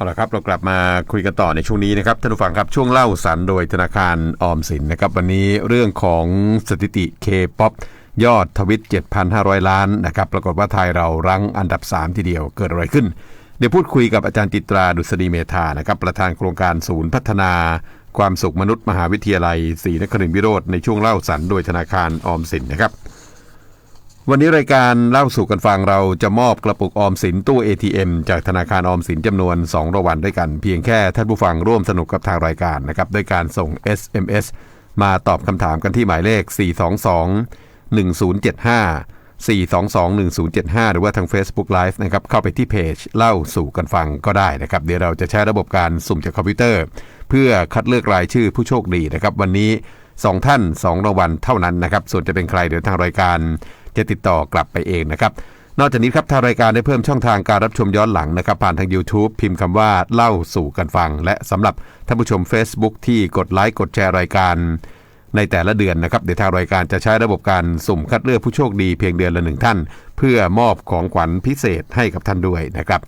เอาละครับเรากลับมาคุยกันต่อในช่วงนี้นะครับท่านผู้ฟังครับช่วงเล่าสันโดยธนาคารออมสินนะครับวันนี้เรื่องของสถิติเคป๊อปยอดทวิต 7,500 ล้านนะครับปรากฏว่าไทยเรารั้งอันดับ 3 ทีเดียวเกิดอะไรขึ้น เดี๋ยวพูดคุยกับอาจารย์จิตราดุษฎีเมธานะครับประธานโครงการศูนย์พัฒนา ความสุขมนุษย์มหาวิทยาลัยศรีนครินทร์วิโรธในช่วงเล่าสันโดยธนาคารออมสินนะครับ วันนี้รายการเล่าสู่กันฟังเราจะมอบกระปุกออมสินตู้ ATM จากธนาคารออมสินจำนวน 2รางวัลด้วยกัน เพียงแค่ท่านผู้ฟังร่วมสนุกกับทางรายการนะครับด้วยการส่ง SMS มาตอบคำถามกันที่หมายเลข 422 1075 422 1075 หรือว่าทาง Facebook Live นะครับเข้าไปที่เพจเล่าสู่กันฟังก็ได้นะครับเดี๋ยวเราจะใช้ระบบการสุ่มจากคอมพิวเตอร์ เพื่อคัดเลือกรายชื่อผู้โชคดีนะครับวันนี้ 2 ท่าน 2รางวัลเท่านั้นนะครับส่วนจะเป็นใครเดี๋ยวทางรายการ จะติดต่อกลับไปเองนะครับนอกจากนี้ครับทางรายการได้เพิ่มช่องทางการรับชมย้อนหลังนะครับ ผ่านทาง YouTube พิมพ์คำว่าเล่าสู่กันฟัง และสำหรับท่านผู้ชม Facebook ที่กดไลค์กดแชร์รายการในแต่ละเดือนนะครับเดี๋ยวทางรายการจะใช้ระบบการสุ่มคัดเลือกผู้โชคดีเพียงเดือนละหนึ่งท่าน เพื่อมอบของขวัญพิเศษให้กับท่านด้วยนะครับ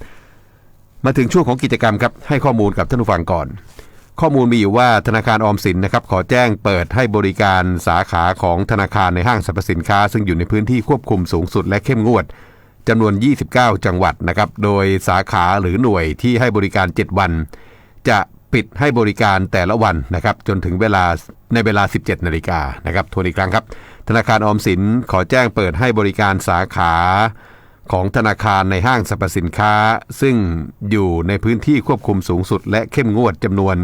มาถึงช่วงของกิจกรรมครับให้ข้อมูลกับท่านผู้ฟังก่อน ข้อมูลมีอยู่ว่าธนาคารออมสินนะครับขอแจ้งเปิดให้บริการสาขาของธนาคารในห้างสรรพสินค้า ซึ่งอยู่ในพื้นที่ควบคุมสูงสุดและเข้มงวดจำนวน 29 จังหวัดนะครับโดยสาขาหรือหน่วยที่ให้บริการ 7 วัน จะปิดให้บริการแต่ละวันนะครับจนถึงเวลาในเวลา 17 นาฬิกานะครับทวนอีกครั้งครับ ธนาคารออมสินขอแจ้งเปิดให้บริการสาขา ของธนาคารในห้างสรรพสินค้า ซึ่งอยู่ในพื้นที่ควบคุมสูงสุด และเข้มงวดจำนวน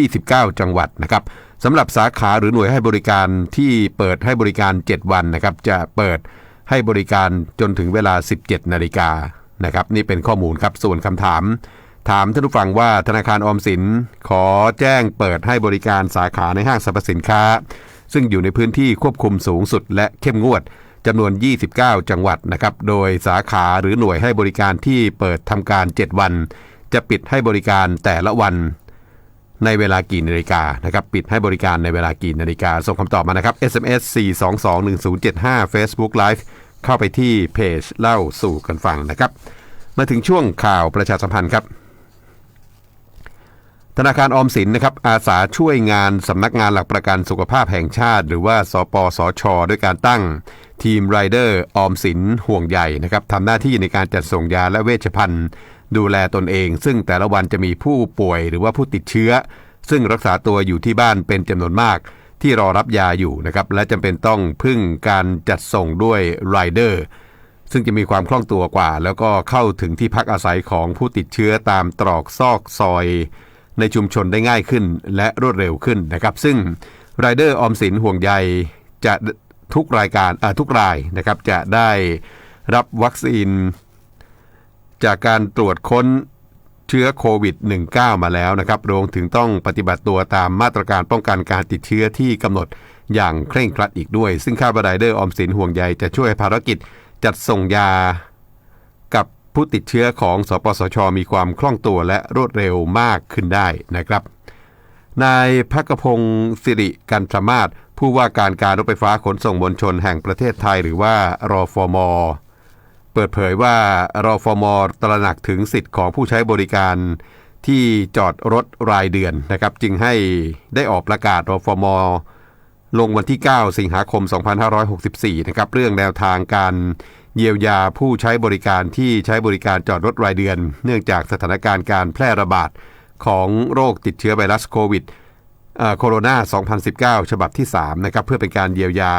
29 จังหวัดนะครับสำหรับสาขาหรือหน่วยให้บริการที่เปิดให้บริการ 7 วันนะครับ จะเปิดให้บริการจนถึงเวลา 17 นาฬิกานะครับ นี่เป็นข้อมูลครับ ส่วนคำถาม ถามท่านผู้ฟังว่าธนาคารออมสินขอแจ้งเปิดให้บริการสาขาในห้างสรรพสินค้า ซึ่งอยู่ในพื้นที่ควบคุมสูงสุดและเข้มงวด จำนวน 29 จังหวัดนะครับ โดยสาขาหรือหน่วยให้บริการที่เปิดทำการ 7 วัน จะปิดให้บริการแต่ละวันในเวลากี่นาฬิกานะครับ ปิดให้บริการในเวลากี่นาฬิกา ส่งคำตอบมานะครับ SMS 4221075 Facebook Live เข้าไปที่เพจเล่าสู่กันฟังนะครับ มาถึงช่วงข่าวประชาสัมพันธ์ครับ ธนาคารออมสินนะครับ อาสาช่วยงานสำนักงานหลักประกันสุขภาพแห่งชาติ หรือว่าสปสชด้วยการตั้ง ทีมไรเดอร์ออมสินห่วงใหญ่นะครับทำหน้าที่ในการจัดส่งยาและเวชภัณฑ์ ดูแลตนเอง ซึ่งแต่ละวันจะมีผู้ป่วยหรือว่าผู้ติดเชื้อ ซึ่งรักษาตัวอยู่ที่บ้านเป็นจำนวนมาก ที่รอรับยาอยู่นะครับและจำเป็นต้องพึ่งการจัดส่งด้วยไรเดอร์ซึ่งจะมีความคล่องตัวกว่า แล้วก็เข้าถึงที่พักอาศัยของผู้ติดเชื้อตามตรอกซอกซอย ในชุมชนได้ง่ายขึ้นและรวดเร็วขึ้นนะครับ ซึ่งไรเดอร์ออมสินห่วงใยจะ ทุกรายการทุกรายนะครับจะได้รับวัคซีน จากการตรวจค้นเชื้อโควิด -19 มาแล้วนะครับรวมถึงต้องปฏิบัติตัวตามมาตรการป้องกันการติดเชื้อที่กำหนดอย่างเคร่งครัดอีกด้วย ซึ่งค่าบรายเดอร์ออมสินห่วงใยจะช่วยภารกิจจัดส่งยากับผู้ติดเชื้อของสปสช มีความคล่องตัวและรวดเร็วมากขึ้นได้นะครับ นายพักพงศ์สิริกันสมาศผู้ว่าการการรถไฟฟ้าขนส่งมวลชนแห่งประเทศไทยหรือว่ารอฟอมอเปิดเผยว่ารอฟอมอตระหนักถึงสิทธิ์ของผู้ใช้บริการที่จอดรถรายเดือนนะครับ จึงให้ได้ออกประกาศรอฟอมอลงวันที่ 9 สิงหาคม 2564 นะครับ เรื่องแนวทางการเยียวยาผู้ใช้บริการที่ใช้บริการจอดรถรายเดือน เนื่องจากสถานการณ์การแพร่ระบาด ของโรคติดเชื้อไวรัสโควิดโคโรนา 2019 ฉบับที่ 3 นะครับ เพื่อเป็นการเยียวยา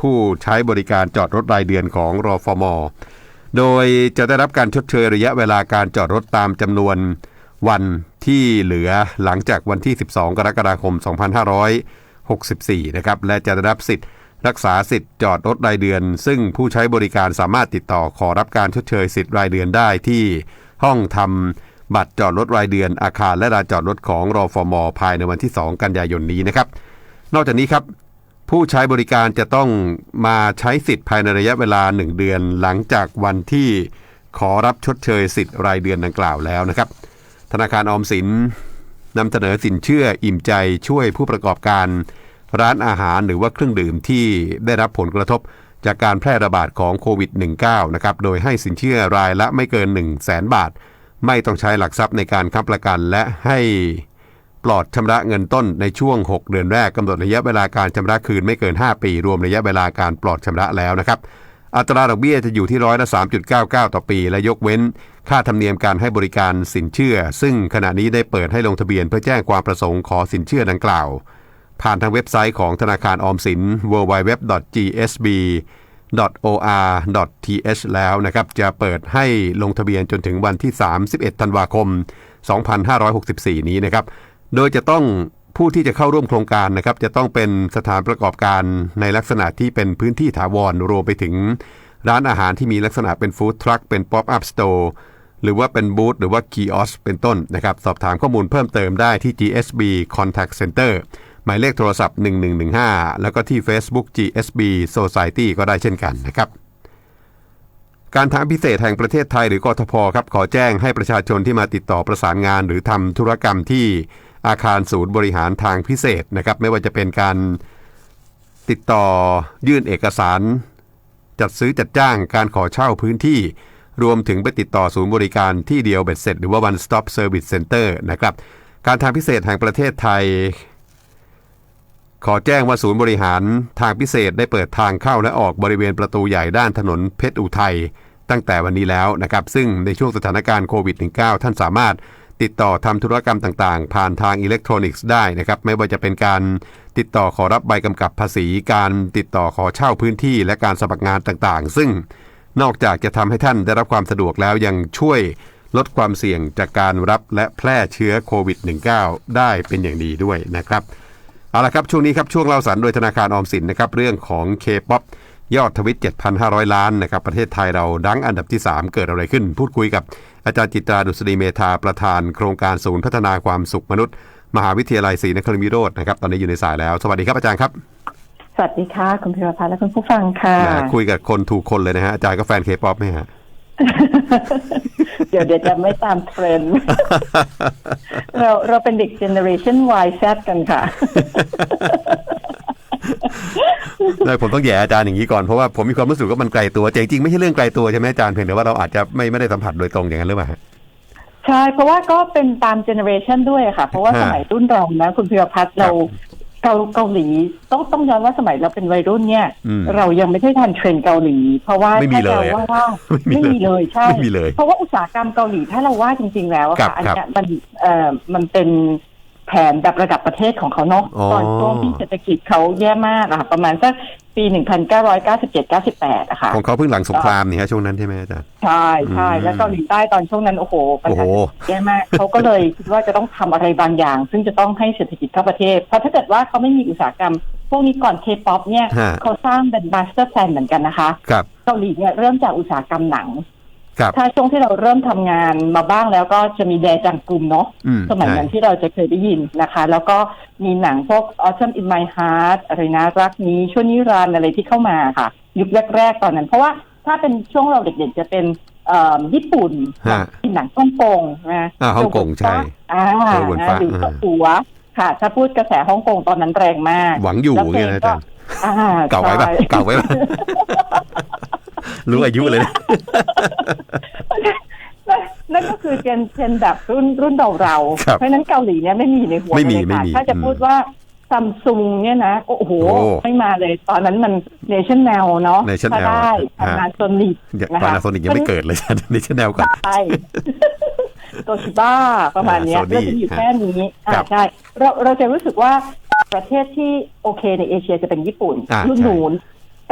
ผู้ใช้บริการจอดรถรายเดือนของรอฟม โดยจะได้รับการชดเชยระยะเวลาการจอดรถตามจำนวนวันที่เหลือหลังจากวันที่ 12 กรกฎาคม 2564 นะครับ และจะได้รับสิทธิ์รักษาสิทธิ์จอดรถรายเดือน ซึ่งผู้ใช้บริการสามารถติดต่อขอรับการชดเชยสิทธิ์รายเดือนได้ที่ห้องทำ บัตรจอดรถรายเดือนอาคารและลานจอดรถของรอฟมภายในวันที่ 2 กันยายนนี้นะครับ นอกจากนี้ครับผู้ใช้บริการจะต้องมาใช้สิทธิ์ภายในระยะเวลา 1 เดือน หลังจากวันที่ขอรับชดเชยสิทธิ์รายเดือนดังกล่าวแล้วนะครับ ธนาคารออมสินนำเสนอสินเชื่ออิ่มใจช่วยผู้ประกอบการร้านอาหารหรือว่าเครื่องดื่มที่ได้รับผลกระทบจากการแพร่ระบาดของโควิด -19 นะครับ โดยให้สินเชื่อรายละไม่เกิน 1 0 0 0 0แบาท ไม่ต้องใช้หลักทรัพย์ในการค้ำประกัน และให้ปลอดชำระเงินต้นในช่วง 6 เดือนแรกกำหนดระยะเวลาการชำระคืนไม่เกิน 5 ปี รวมระยะเวลาการปลอดชำระแล้วนะครับ อัตราดอกเบี้ยจะอยู่ที่ร้อยละ 3.99 ต่อปี และยกเว้น ค่าธรรมเนียมการให้บริการสินเชื่อ ซึ่งขณะนี้ได้เปิดให้ลงทะเบียนเพื่อแจ้งความประสงค์ขอสินเชื่อดังกล่าว ผ่านทางเว็บไซต์ของธนาคารออมสิน www.gsb or.th แล้วนะครับ จะเปิดให้ลงทะเบียนจนถึงวันที่ 31 ธันวาคม 2564 นี้นะครับ โดยจะต้องผู้ที่จะเข้าร่วมโครงการนะครับ จะต้องเป็นสถานประกอบการในลักษณะที่เป็นพื้นที่ถาวรรวมไปถึงร้านอาหารที่มีลักษณะเป็นฟู้ดทรัคเป็นป๊อปอัพสโตร์หรือว่าเป็นบูธหรือว่าคีออสเป็นต้นนะครับ สอบถามข้อมูลเพิ่มเติมได้ที่ GSB Contact Center หมายเลขโทรศัพท์ 1115 แล้วก็ที่ Facebook GSB Society ก็ได้เช่นกันนะครับ การทางพิเศษแห่งประเทศไทยหรือกทพครับขอแจ้งให้ประชาชนที่มาติดต่อประสานงาน หรือทำธุรกรรมที่อาคารศูนย์บริหารทางพิเศษนะครับไม่ว่าจะเป็นการติดต่อยื่นเอกสาร จัดซื้อจัดจ้างการขอเช่าพื้นที่ รวมถึงไปติดต่อศูนย์บริการที่เดียวเบ็ดเสร็จ หรือว่า one stop service center นะครับการทางพิเศษแห่งประเทศไทย ขอแจ้งว่าศูนย์บริหารทางพิเศษได้เปิดทางเข้าและออกบริเวณประตูใหญ่ด้านถนนเพชรอุทัยตั้งแต่วันนี้แล้วนะครับซึ่งในช่วงสถานการณ์โควิด -19 ท่านสามารถติดต่อทำธุรกรรมต่างๆ ผ่านทางอิเล็กทรอนิกส์ได้นะครับไม่ว่าจะเป็นการติดต่อขอรับใบกำกับภาษี การติดต่อขอเช่าพื้นที่ และการสมัครงานต่างๆ ซึ่งนอกจากจะทำให้ท่านได้รับความสะดวกแล้วยังช่วยลดความเสี่ยงจากการรับและแพร่เชื้อโควิด -19 ได้เป็นอย่างดีด้วยนะครับ เอาละครับช่วงนี้ครับช่วงเล่าสันโดยธนาคารออมสินนะครับเรื่องของ K-POP ยอดทวิต 7,500 ล้านนะครับประเทศไทยเราดังอันดับที่ 3 เกิดอะไรขึ้น พูดคุยกับอาจารย์จิตราดุษฎีเมธาประธานโครงการศูนย์พัฒนาความสุขมนุษย์ มหาวิทยาลัยศรีนครินทร์วิโรจน์นะครับตอนนี้อยู่ในสายแล้ว สวัสดีครับอาจารย์ครับ สวัสดีค่ะ คุณพิรพัฒน์และคุณผู้ฟังค่ะแหมคุยกับคนถูกคนเลยนะฮะอาจารย์ก็แฟน K-POP ไหมฮะ เดี๋ยวเดี๋ยวจะไม่ตามเทรนด์เราเราเป็นเด็กเจเนอเรชัน Y Z กันค่ะได้ผมต้องแย่อาจารย์อย่างนี้ก่อนเพราะว่าผมมีความรู้สึกว่ามันไกลตัวแต่จริงๆไม่ใช่เรื่องไกลตัวใช่ไหมอาจารย์เพียงแต่ว่าเราอาจจะไม่ไม่ได้สัมผัสโดยตรงอย่างนั้นหรือเปล่าฮะใช่ เพราะว่าก็เป็นตามเจเนอเรชันด้วยค่ะ เพราะว่าฮะสมัยรุ่นเรานะ คุณพิรพัฒน์เรา เกาเกาหลีต้องต้องย้อนว่าสมัยเราเป็นวัยรุ่นเนี่ยอืมเรายังไม่ได้ทันเทรนด์เกาหลี เพราะว่าไม่มีถ้าเลยจะอะว่าว่าไม่ไม่มีมีเลเลยยใช่ไม่มีเลยเพราะว่าอุตสาหกรรมเกาหลีถ้าเราว่าจริง ๆ แล้วอะครับค่ะอันครับเนี้ยมันเอ่อมันเป็น แผนแบบระดับประเทศของเขาเนาะอ๋อ ตอนช่วงที่เศรษฐกิจเขาแย่มากอะค่ะ ประมาณสักปี 1997-98อะค่ะ ของเขาเพิ่งหลังสงครามนี่ฮะช่วงนั้นใช่ไหมอาจารย์ ใช่ใช่อืมแล้วเกาหลีใต้ตอนช่วงนั้นโอ้โหปัญโอ้โหหาแย่มาก เขาก็เลยคิดว่าจะต้องทำอะไรบางอย่าง ซึ่งจะต้องให้เศรษฐกิจเข้าประเทศ เพราะถ้าเกิดว่าเขาไม่มีอุตสาหกรรม พวกนี้ก่อนเคป๊อปเนี่ยฮะเขาสร้างเป็นมาสเตอร์แพลนเหมือนกันนะคะ ครับ เกาหลีเนี่ยเริ่มจากอุตสาหกรรมหนัง ครับถ้าช่วงที่เราเริ่มทำงานมาบ้างแล้วก็จะมีแดจังกลุ่มเนาะอืมสมัยนั้นใช่ที่เราจะเคยได้ยินนะคะ แล้วก็มีหนังพวก Autumn in My Heart อะไรนะรักนี้ช่วงนิรันดร์อะไรที่เข้ามาค่ะ ยุคแรกๆตอนนั้น เพราะว่าถ้าเป็นช่วงเราเด็กๆจะเป็นเอ่อญี่ปุ่นฮะหนังฮ่องกงนะอ่าฮ่องกงใช่อ่าเออเหมือนฟ้าหรือก็อ่าหัวค่ะ ถ้าพูดกระแสฮ่องกงตอนนั้นแรงมาก หวังอยู่แล้วเพลเนี่ยนะอาจารย์อ่าเก่าไว้ปะใช่เก่าไว้ปะ รู้อายุเลยนะนั่นนั่นก็คือเจนเจนแบบรุ่นรุ่นเราเราๆครับเพราะฉะนั้นเกาหลีเนี่ยไม่มีในหัวไม่มีเลยไม่ค่ะมีถ้าจะอืมพูดว่าซัมซุงเนี่ยนะ โอ้โหโอ้ไม่มาเลย ตอนนั้นมันเนชั่นแนลเนาะ National ถ้าได้ฮะทำงานโซนิกอย่างนะคะปานาโซนิกยังไม่เกิดเลยอาจารย์นี่ชแนลก่อนใช่โตชิบ้าประมาณเนี้ยอ่า Sony ก็จะอยู่แค่นี้ครัอ่าบใช่เราเราจะรู้สึกว่าประเทศที่โอเคในเอเชียจะเป็นญี่ปุ่นอ่ารุ่นใช่นูน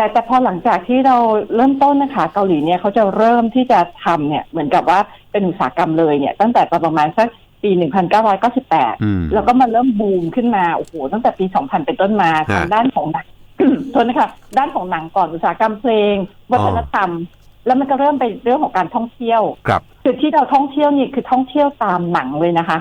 แต่แต่พอหลังจากที่เราเริ่มต้นนะคะเกาหลีเนี่ยเขาจะเริ่มที่จะทำเนี่ยเหมือนกับว่าเป็นอุตสาหกรรมเลยเนี่ยตั้งแต่ประมาณสักปี 1998อืมแล้วก็มาเริ่มบูมขึ้นมาโอ้โหตั้งแต่ปี 2000 เป็นต้นมาฮะทางด้านของหนังโทษนะคะด้านของหนังก่อนอุตสาหกรรมเพลง วัฒนธรรม แล้วมันก็เริ่มไปเรื่องของการท่องเที่ยว ครับ จุดที่เราท่องเที่ยวนี่คือท่องเที่ยวตามหนังเลยนะคะ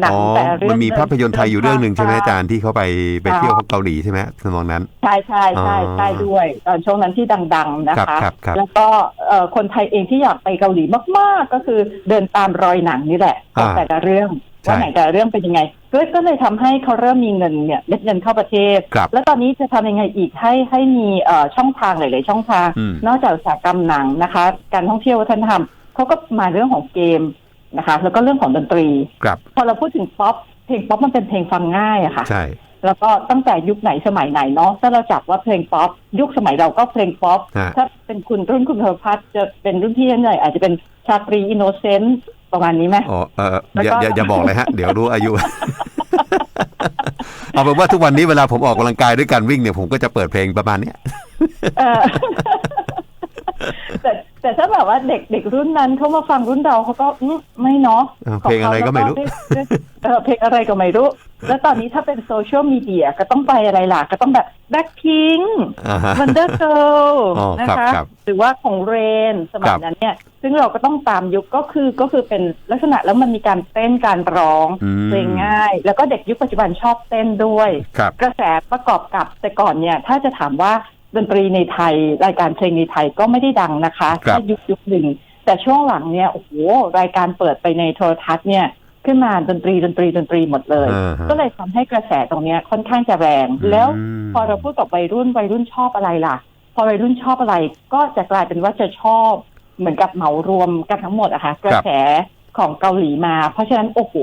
หนังอ๋อแต่เรื่องมันมีภาพยนตร์ไทยอยู่เรื่องหนึ่งใช่ไหมอาจารย์ที่เขาไปไปเที่ยวเกาหลีใช่ไหมทำนองนั้น ใช่ใช่ใช่อ๋อใช่ด้วยตอนช่วงนั้นที่ดัง ๆนะครัคะบครับครับแล้วก็เอ่อคนไทยเองที่อยากไปเกาหลีมากๆ ก็คือเดินตามรอยหนังนี่แหละของอ่าแต่ละเรื่องใช่ว่าไหนแต่ละเรื่องเป็นยังไงก็ก็เลยทำให้เขาเริ่มมีเงินเนี่ยเม็ดเงินเข้าประเทศครับแล้วตอนนี้จะทำยังไงอีกให้ให้มีเอ่อช่องทางหลาย ๆ ช่องทางอืมนอกจากอุตสาหกรรมหนังนะคะ การท่องเที่ยววัฒนธรรมเขาก็มาเรื่องของเกม นะคะ แล้วก็เรื่องของดนตรี ครับพอเราพูดถึงป๊อปเพลงป๊อปมันเป็นเพลงฟังง่ายอะค่ะ ใช่ แล้วก็ตั้งแต่ยุคไหนสมัยไหนเนาะถ้าเราจับว่าเพลงป๊อปยุคสมัยเราก็เพลงป๊อปฮะ ถ้าเป็นคุณรุ่นคุณเพอร์พัทจะเป็นรุ่นพี่หน่อยอาจจะเป็นชาตรีอินโนเซนต์ประมาณนี้ไหม อ๋อเออแล้วอย่าก็ อย่าอย่าบอกเลยฮะ เดี๋ยวรู้อายุ เอาเป็นว่าทุกวันนี้เวลาผมออกกำลังกายด้วยการวิ่งเนี่ยผมก็จะเปิดเพลงประมาณเนี้ย เออ แต่ แต่ถ้าแบบว่าเด็กเด็กรุ่นนั้นเขามาฟังรุ่นเราเขาก็อืมไม่เนาะอ่าเพลงอะไรก็ไม่รู้ของเขาแล้วก็เออเพลงอะไรก็ไม่รู้ แล้วตอนนี้ถ้าเป็นโซเชียลมีเดียก็ต้องไปอะไรล่ะ ก็ต้องแบบแบ็คพิงอ่าฮะ วันเดอร์เกิลอ๋อนะครับคะครับหรือว่าของเรนสมัครัยบ นั้นเนี่ย ซึ่งเราก็ต้องตามยุคก็คือก็คือเป็นลักษณะแล้วมันมีการเต้นการร้องอืมเพลงง่าย แล้วก็เด็กยุคปัจจุบันชอบเต้นด้วย ครับ กระแสประกอบกับแต่ก่อนเนี่ย ถ้าจะถามว่า ดนตรีในไทย รายการเพลงในไทยก็ไม่ได้ดังนะคะครับแค่ยุคยุคหนึ่ง แต่ช่วงหลังเนี่ยโอ้โหรายการเปิดไปในโทรทัศน์เนี่ยขึ้นมาดนตรีดนตรีดนตรีหมดเลยอ่าฮะก็เลยทำให้กระแสตรงเนี้ยค่อนข้างจะแรงอืมแล้วพอเราพูดกับวัยรุ่นวัยรุ่นชอบอะไรล่ะ พอวัยรุ่นชอบอะไร ก็จะกลายเป็นว่าจะชอบเหมือนกับเหมารวมกันทั้งหมดอะค่ะกระแสของเกาหลีมา เพราะฉะนั้นโอ้โห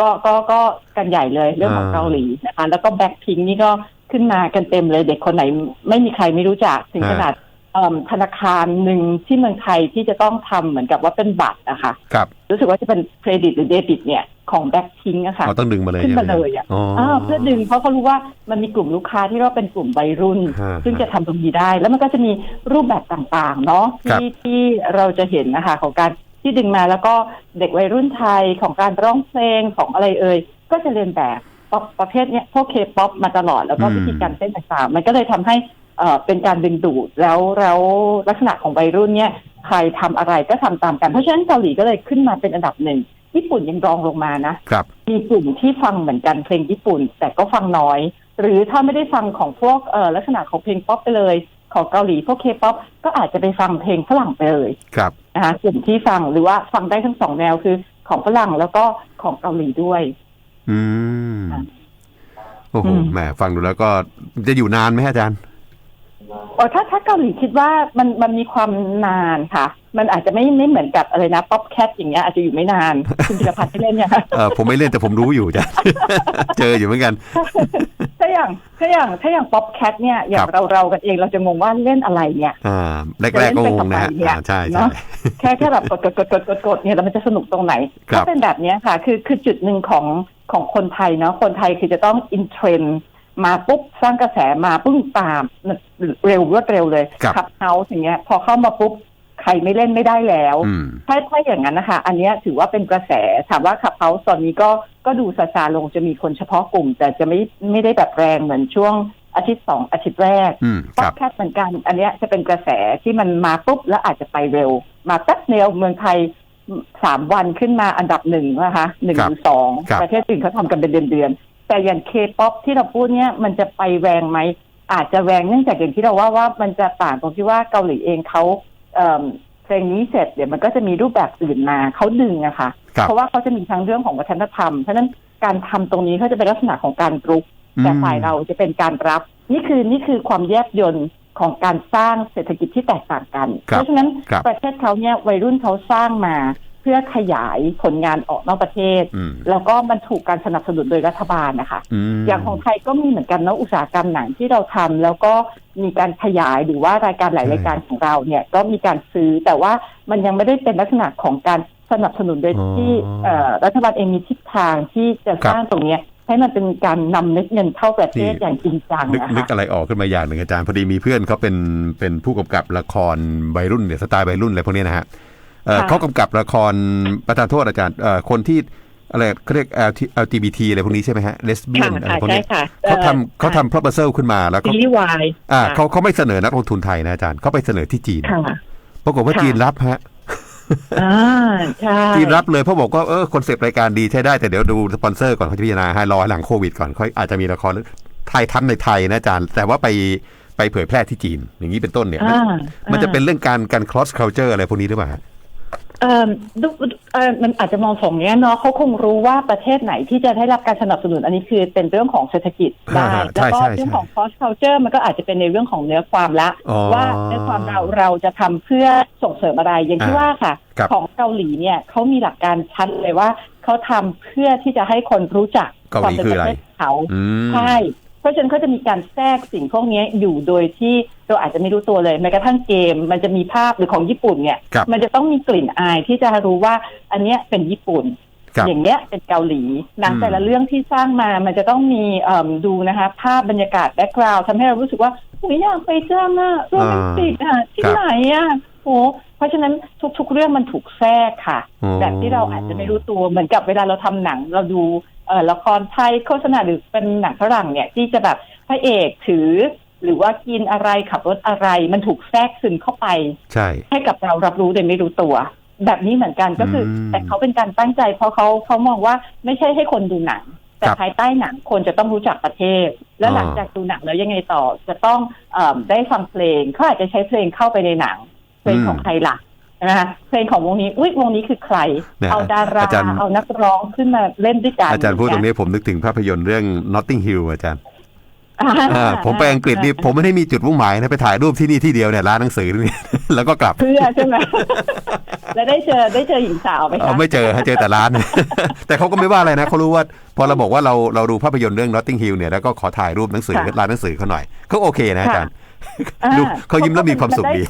ก็ก็ก็กันใหญ่เลยเรื่องของอ่าเกาหลีนะคะแล้วก็แบ็คพิงนี่ก็ ขึ้นมากันเต็มเลยเด็กคนไหนไม่มีใครไม่รู้จักถึงขนาดเอิ่มธนาคารหนึ่งที่เมืองไทยที่จะต้องทำเหมือนกับว่าเป็นบัตรนะคะครับรู้สึกว่าจะเป็นเครดิตหรือเดบิตเนี่ยของแบ็คพิงอะค่ะเราต้องดึงมาเลยขึ้นมาใช่ไหเลยอะอ๋อออ่าเพื่อดึงเพราะเขารู้ว่ามันมีกลุ่มลูกค้าที่เราเป็นกลุ่มวัยรุ่นฮะซึ่งจะทำตรงนี้ได้ แล้วมันก็จะมีรูปแบบต่างๆ เนาะครับที่ที่เราจะเห็นนะคะของการที่ดึงมาแล้วก็เด็กวัยรุ่นไทยของการร้องเพลงของอะไรเอ่ยก็จะเรียนแบบ ป๊อปประเภทเนี้ยพวกเคป๊อปมาตลอดแล้วก็อืม วิธีการเต้นต่างๆ มันก็เลยทำให้เอ่อเป็นการดึงดูดแล้วแล้วลักษณะของวัยรุ่นเนี่ยใครทำอะไรก็ทำตามกัน เพราะฉะนั้นเกาหลีก็เลยขึ้นมาเป็นอันดับหนึ่งญี่ปุ่นยังรองลงมานะ ครับ มีกลุ่มที่ฟังเหมือนกันเพลงญี่ปุ่น แต่ก็ฟังน้อย หรือถ้าไม่ได้ฟังของพวกเอ่อลักษณะของเพลงป๊อปไปเลย ของเกาหลีพวกเคป๊อปก็อาจจะไปฟังเพลงฝรั่งไปเลยครับ นะคะกลุ่มที่ฟังหรือว่าฟังได้ทั้งสองแนวคือของฝรั่งแล้วก็ของเกาหลีด้วย อืมอะโอ้โหอืมแหม ฟังดูแล้วก็จะอยู่นานไหมฮะอาจารย์โอ้ถ้าถ้าเกาหลีคิดว่ามันมันมีความนานค่ะ มันอาจจะไม่ไม่เหมือนกับอะไรนะป๊อปแคทอย่างเงี้ยอาจจะอยู่ไม่นาน คุณจิรพัฒน์ไม่เล่นเนี่ยเออผมไม่เล่นแต่ผมรู้อยู่อาจารย์เจออยู่เหมือนกัน ถ้าอย่างถ้าอย่างถ้าอย่างป๊อปแคทเนี่ยอย่าครังบเราเรากันเองเราจะงงว่าเล่นอะไรเนี่ยอ่าแรกๆก็งงนะฮะจะเล่นไปทำไมเนี่ยอ่าใช่ใช่เนอะแค่แค่แบบกดกดกดกดกดกดเนี่ยแล้วมันจะสนุกตรงไหนครับถ้าเป็นแบบเนี้ยค่ะ คือคือจุดหนึ่งของ ของคนไทยเนาะคนไทยคือจะต้องอินเทรนด์มาปุ๊บสร้างกระแสมาปึ้งตามเร็วรวดเร็วเลยครับขับเฮาส์อย่างเงี้ย พอเข้ามาปุ๊บใครไม่เล่นไม่ได้แล้วอืมถ้าถ้าอย่างนั้นนะคะ อันเนี้ยถือว่าเป็นกระแสถามว่าขับเฮาส์ตอนนี้ก็ก็ดูซาซาลงจะมีคนเฉพาะกลุ่ม แต่จะไม่ไม่ได้แบบแรงเหมือนช่วงอาทิตย์สองอาทิตย์แรกอืมคป๊อรัปบแคทเหมือนกัน อันเนี้ยจะเป็นกระแสที่มันมาปุ๊บแล้วอาจจะไปเร็ว มาแป๊บเดียวเมืองไทย สามวันขึ้นมาอันดับหนึ่งนะคะหนึ่งครับหรือสองครับ ประเทศอื่นเขาทำกันเป็นเดือนๆแต่อย่างเคป๊อปที่เราพูดเนี้ยมันจะไปแรงไหมอาจจะแรงเนื่องจากอย่างที่เราว่าว่ามันจะต่างตรงที่ว่าเกาหลีเองเขาเอิ่มเพลงนี้เสร็จเดี๋ยวมันก็จะมีรูปแบบอื่นมาเขาดึงอะค่ะ ครับ เพราะว่าเขาจะมีทั้งเรื่องของวัฒนธรรมเพราะฉะนั้นการทำตรงนี้เขาจะเป็นลักษณะของการกรุ๊ป แต่ฝ่ายเราจะเป็นการรับ นี่คือนี่คือความแยบยนต์ ของการสร้างเศรษฐกิจที่แตกต่างกันครับเพราะฉะนั้นครับประเทศเขาเนี่ยวัยรุ่นเขาสร้างมาเพื่อขยายผลงานออกนอกประเทศอืมแล้วก็มันถูกการสนับสนุนโดยรัฐบาลนะคะอืมอย่างของไทยก็มีเหมือนกันเนาะอุตสาหกรรมหนังที่เราทำแล้วก็มีการขยายหรือว่ารายการหลายใช่รายการของเราเนี่ยก็มีการซื้อแต่ว่ามันยังไม่ได้เป็นลักษณะของการสนับสนุนโดยอ๋อที่เอ่อรัฐบาลเองมีทิศทางที่จะสร้างตรงเนี้ย ให้มันเป็นการนำเม็ดเงินเข้าประเทศนี่อย่างจริงจังนึกนะนึกคะอะไรออกขึ้นมาอย่างหนึ่งอาจารย์พอดีมีเพื่อนเขาเป็นเป็นผู้กำกับละครวัยรุ่นเนี่ยสไตล์วัยรุ่นอะไรพวกนี้นะฮะเอ่อค่ะเขากำกับละครประธานโทษอาจารย์เอ่อคนที่อะไรเขาเรียก LGBT อะไรพวกนี้ใช่ไหมฮะเลสเบี้ยนอะไรพวกนี้เขาทำเขาทำ proposal ขึ้นมาแล้วซีเขารีส์วายอ่าเขาเขาไม่เสนอนักลงทุนไทยนะอาจารย์เขาไปเสนอที่จีนค่ะปรากฏว่าค่ะจีนรับฮะ อ่าใช่จีนรับเลยเพราะบอกว่าเออคอนเซปต์รายการดีใช้ได้แต่เดี๋ยวดูสปอนเซอร์ก่อนเขาจะพิจารณาให้รอให้หลังโควิดก่อนค่อยอาจจะมีละครไทยทันในไทยนะอาจารย์ แต่ว่าไปไปเผยแพร่ที่จีน อย่างนี้เป็นต้นเนี่ยอ่ามันจะเป็นอ่าเรื่องการการ cross culture อะไรพวกนี้หรือเปล่าฮะ เอ่อดูเอ่อมันอาจจะมองสองแง่เนาะเขาคงรู้ว่าประเทศไหนที่จะได้รับการสนับสนุนอันนี้คือเป็นเรื่องของเศรษฐกิจได้อ่าแล้วก็ใช่ใช่เรื่องของ cross culture มันก็อาจจะเป็นในเรื่องของเนื้อความละ อ๋อว่าเนื้อความเราเราจะทำเพื่อส่งเสริมอะไรอย่างที่อ่าว่าค่ะ ครับ ของเกาหลีเนี่ยเขามีหลักการชัดเลยว่าเขาทำเพื่อที่จะให้คนรู้จักเกาหลีความเป็นคือปอะไรระเทศเขา อืม ใช่เพ ราะฉะนั้นเขาจะมีการแทรกสิ่งพวกนี้อยู่โดยที่เราอาจจะไม่รู้ตัวเลยแม้กระทั่งเกม มันจะมีภาพหรือของญี่ปุ่นเนี่ยครับมันจะต้องมีกลิ่นอายที่จะรู้ว่าอันเนี้ยเป็นญี่ปุ่นครับอย่างเงี้ยเป็นเกาหลีหนังอืมแต่ละเรื่องที่สร้างมามันจะต้องมีเอ่มดูนะคะ ภาพบรรยากาศแบ็กกราวด์ทำให้เรารู้สึกว่าอุ้ยอยากไปจ้างอะโรแมนติกอะที่ครับไหนอะโอ้เพราะฉะนั้นทุก ๆ เรื่องมันถูกแทรกค่ะอ๋อแบบที่เราอาจจะไม่รู้ตัวเหมือนกับเวลาเราทำหนังเราดูเอ่อ ละครไทยโฆษณาหรือเป็นหนังฝรั่งเนี่ยที่จะแบบพระเอกถือ หรือว่ากินอะไรขับรถอะไรมันถูกแทรกซึมเข้าไปใช่ให้กับเรารับรู้โดยไม่รู้ตัว แบบนี้เหมือนกันก็คืออมแต่เขาเป็นการตั้งใจ เพราะเขาเขามองว่าไม่ใช่ให้คนดูหนังแต่ครับภายใต้หนังคนจะต้องรู้จักประเทศ แล้วอ๋อหลังจากดูหนังแล้วยังไงต่อจะต้องเออได้ฟังเพลงเขาอาจจะใช้เพลงเข้าไปในหนังเพลงของใครล่ะ นะคะเพลงของวงนี้อุ้ยวงนี้คือใครเนี่ยเอาดาราอาจารย์ เอานักร้องขึ้นมาเล่นด้วยกันอาจารย์พูดตรงนี้ผมนึกถึงภาพยนตร์เรื่อง Notting Hill อาจารย์อ่าอ่าผมไปอังกฤษนี่ผมไม่ได้มีจุดมุ่งหมายนะไปถ่ายรูปที่นี่ที่เดียวเนี่ยร้านหนังสือนี่ แล้วก็กลับเพื่อใช่ไหม แล้วได้เจอได้เจอหญิงสาวไหมเอาคะไม่เจอฮะเจอแต่ร้าน แต่เขาก็ไม่ว่าอะไรนะเขารู้ว่า พอเราบอกว่าเราเราดูภาพยนตร์เรื่อง Notting Hill เนี่ยแล้วก็ขอถ่ายรูปหนังสือร้านหนังสือเขาหน่อยเขาโอเคนะอาจารย์อ่ ดูเขายิ้มแล้วมีความสุขดี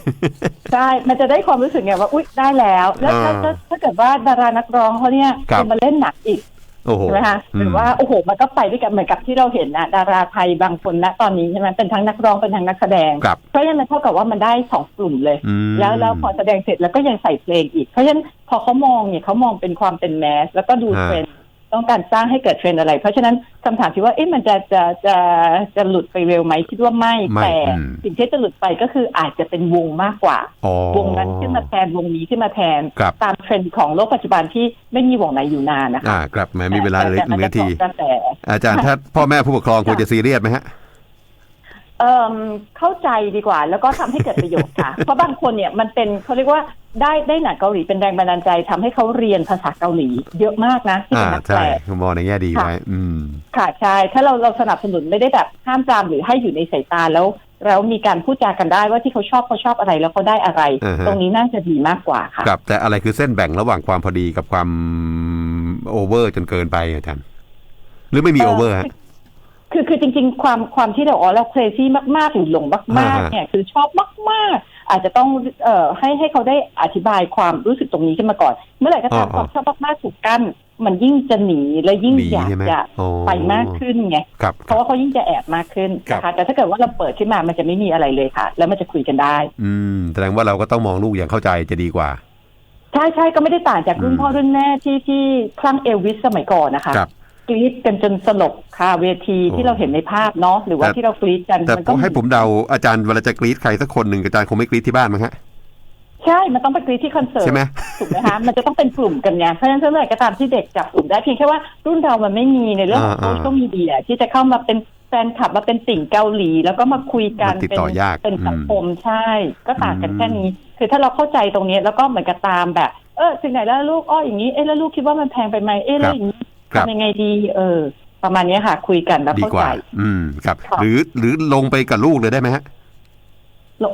ใช่มันจะได้ความรู้สึกไงว่า อุ๊ย ได้แล้ว แล้วถ้าอ่าถ้าถ้าเกิดว่าดารานักร้องเขาเนี่ยครับจะมาเล่นหนักอีกโอ้โหใช่ไหมคะหรือว่าโอ้โหมันก็ไปด้วยกันเหมือนกับที่เราเห็นนะดาราไทยบางคนนะตอนนี้ใช่ไหมเป็นทั้งนักร้องเป็นทั้งนักแสดงครับเพราะฉะนั้นมันเท่ากับว่ามันได้สองกลุ่มเลยอืมแล้วแล้วพอแสดงเสร็จแล้วก็ยังใส่เพลงอีก เพราะฉะนั้นพอเขามองเนี่ยเขามองเป็นความเป็นแมสแล้วก็ดูฮะเทรนด์ ต้องการสร้างให้เกิดเทรนด์อะไร เพราะฉะนั้นคำถามที่ว่าเอ๊ะมันจะจะจะจะหลุดไปเร็วไหมคิดว่าไม่ไม่แต่อืมสิ่งที่จะหลุดไปก็คืออาจจะเป็นวงมากกว่าอ๋อวงนั้นขึ้นมาแทนวงนี้ขึ้นมาแทนครับตามเทรนด์ของโลกปัจจุบันที่ไม่มีวงไหนอยู่นานนะคะอ่ากลับมามีเวลาเหลือแต่หนึ่งนาทีแต่มันจะเกาะกระแสอาจารย์ถ้าพ่อแม่ผู้ปกครองควรจะซีเรียสไหมฮะเอ่มเข้าใจดีกว่า แล้วก็ทำให้เกิดประโยชน์ค่ะ เพราะบางคนเนี่ยมันเป็นเขาเรียกว่า ได้ได้หนังเกาหลีเป็นแรงบันดาลใจทำให้เขาเรียนภาษาเกาหลี เยอะมากนะที่อ่าเป็นนักแปลใช่มองในแง่ดีไว้อืมค่ะใช่ถ้าเราเราสนับสนุนไม่ได้แบบห้ามปรามหรือให้อยู่ในสายตาแล้วแล้วมีการพูดจากันได้ว่าที่เขาชอบเขาชอบอะไรแล้วเขาได้อะไรอ่าฮะตรงนี้น่าจะดีมากกว่าค่ะครับแต่อะไรคือเส้นแบ่งระหว่างความพอดีกับความโอเวอร์จนเกินไปอาจารย์หรือไม่มีเอ่โออเวอร์ฮะคือคือจริง ๆ ความความที่เราอ๋อเราเครซี่มากๆหรือหลงมากอ่าๆเนี่ยคือชอบมากๆ อาจจะต้องเอ่อให้ให้เขาได้อธิบายความรู้สึกตรงนี้ขึ้นมาก่อน เมื่อไหร่ก็ตามอ๋อความชอบมากๆถูกกั้น มันยิ่งจะหนีและยิ่งหนีอยากใช่ไหมจะอ๋อไปมากขึ้นไงครับเพราะว่าเขายิ่งจะแอบมากขึ้นนะครัคะบแต่ถ้าเกิดว่าเราเปิดขึ้นมามันจะไม่มีอะไรเลยค่ะ แล้วมันจะคุยกันได้ อืมแสดงว่าเราก็ต้องมองลูกอย่างเข้าใจจะดีกว่า ใช่ใช่ก็ไม่ได้ต่างจากรุ่นอืมพ่อรุ่นแม่ที่ที่คลั่งเอลวิสสมัยก่อนนะคะครับ กรี๊ดกันจนสลบคาเวทีโอ้ที่เราเห็นในภาพเนาะหรือว่าแต่ที่เรากรี๊ดกันแต่มันผก็มให้ผมเดาอาจารย์เวลาจะกรี๊ดใครสักคนหนึ่งอาจารย์คงไม่กรี๊ดที่บ้านมั้งฮะใช่ มันต้องไปกรี๊ดที่คอนเสิร์ตใช่ไหมถูกไหมคะ มันจะต้องเป็นกลุ่มกันไง เพราะฉะนั้นเมื่อไหร่ก็ตามที่เด็กจับกลุ่มได้เพียงแค่ว่ารุ่นเรามันไม่มีในเรื่องของโซอ่าเชียลมีเดียที่จะเข้ามาเป็นแฟนคลับมาเป็นติ่งเกาหลี แล้วก็มาคุยกันมันติดเป็นต่อยากเป็นสังคมใช่ ก็ต่างกันอืมแค่นี้ คือถ้าเราเข้าใจตรงนี้แล้วก็เหมือนกับตามแบบ เออถึงไหนแล้วลูกอ้ออย่างนี้ เอ๊ะแล้วลูกคิดว่ามันแพงไปไหมเอ๊ะแล้วอย่างนี้ ครับ ทำยังไงดีเออ ประมาณนี้ค่ะ คุยกันแล้วดีเข้ากว่าใจอืมครับ ค่ะ หรือหรือลงไปกับลูกเลยได้ไหมฮะ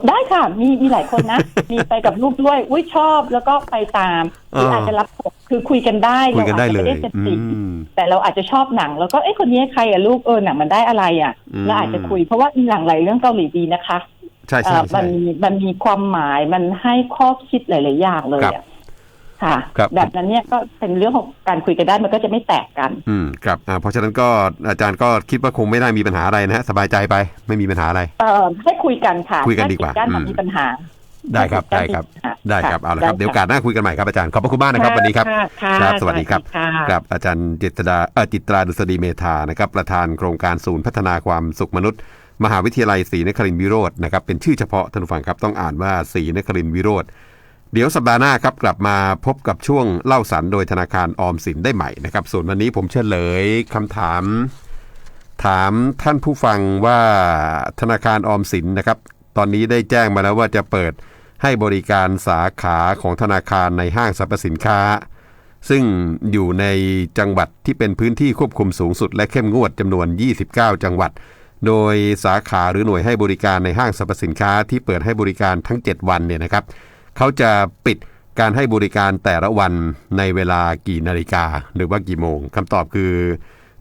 ได้ค่ะ มีมีหลายคนนะ มีไปกับลูกด้วย อุ้ยชอบแล้วก็ไปตามหรืออาจจะรับส่งคือคุยกันได้คุยกันได้เลยราอาจจะม่เป็นอืติ่ง ม แต่เราอาจจะชอบหนัง แล้วก็เอ้คนนี้ใครอะลูกเออหนังมันได้อะไรอะอืม แล้วอาจจะคุยเพราะว่าหลังหลายเรื่องเกาหลีดีนะคะใช่เอ่ใช่อมัใช่นมันมีความหมายมันให้ข้อคิดหลาย ๆ อย่างเลยครับ อะ ค่ะ ครับ แบบนั้นเนี่ยก็เป็นเรื่องของการคุยกันได้มันก็จะไม่แตกกัน อืมครับอ่าเพราะฉะนั้นก็อาจารย์ก็คิดว่าคงไม่น่ามีปัญหาอะไรนะฮะสบายใจไปไม่มีปัญหาอะไร เอ่อให้คุยกันค่ะคุยกันดีกว่าถ้ด้านมันอืม มีปัญหาได้ครับถ้าได้ครับมีปัญหาได้ครับะเอาละครับไเดี๋ยวโอกาสหน้าคุยกันใหม่ครับอาจารย์ขอบพระคุณมากนะครับวันนี้ครับะะครับสวัสดีครับค่ะครับอาจารย์จิตรดาเอ่อจิตราดุษฎีเมธานะครับประธานโครงการศูนย์พัฒนาความสุขมนุษย์ มหาวิทยาลัยศรีนครินทรวิโรจน์นะครับเป็นชื่อเฉพาะท่านผู้ฟังครับต้องอ่านว่าศรีนครินทรวิโรจน์ เดี๋ยวสัปดาห์หน้าครับกลับมาพบกับช่วงเล่าสันโดยธนาคารออมสินได้ใหม่นะครับส่วนวันนี้ผมเฉลยคำถาม ถามท่านผู้ฟังว่าธนาคารออมสินนะครับ ตอนนี้ได้แจ้งมาแล้วว่าจะเปิดให้บริการสาขาของธนาคารในห้างสรรพสินค้า ซึ่งอยู่ในจังหวัดที่เป็นพื้นที่ควบคุมสูงสุด และเข้มงวดจำนวน 29 จังหวัด โดยสาขาหรือหน่วยให้บริการในห้างสรรพสินค้าที่เปิดให้บริการทั้ง 7 วันเนี่ยนะครับ เขาจะปิดการให้บริการแต่ละวันในเวลากี่นาฬิกา หรือว่ากี่โมงคำตอบคือ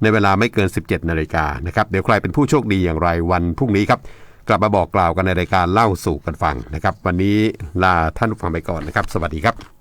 ในเวลาไม่เกิน 17 นาฬิกานะครับเดี๋ยวใครเป็นผู้โชคดีอย่างไรวันพรุ่งนี้ครับ กลับมาบอกกล่าวกันในรายการเล่าสู่กันฟังนะครับ วันนี้ลาท่านผู้ฟังไปก่อนนะครับ สวัสดีครับ